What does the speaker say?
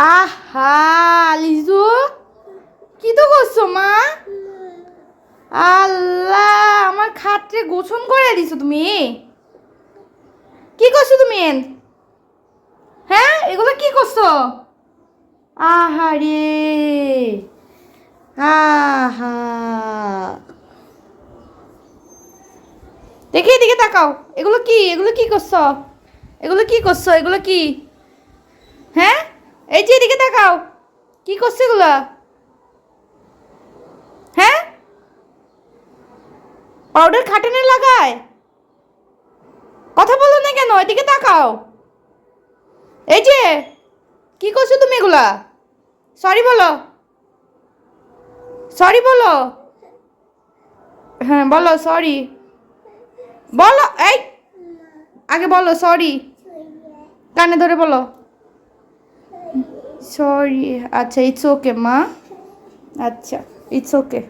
আহা, লিজু। কি তো করছ, মা? আল্লাহ, আমার খাটে গোছন করে দিছো তুমি। কি করছ তুমি হ্যাঁ এগুলো কি করছ? আহারে। আহা। দেখি, এদিকে তাকাও। এগুলো কি? এগুলো কি করছ? এগুলো কি করছ? এগুলো কি? এই যে এদিকে তাকাও কি করছে এগুলো? হ্যাঁ? পাউডার খাটানে লাগায়? কথা বলো না কেন, এদিকে তাকাও। এই যে, কি করছ তুমি এগুলা? সরি বলো। সরি বলো। হ্যাঁ বলো সরি বলো, এই, আগে বলো সরি কানে ধরে বলো। সরি আচ্ছা ইটস ওকে মা। আচ্ছা ইটস ওকে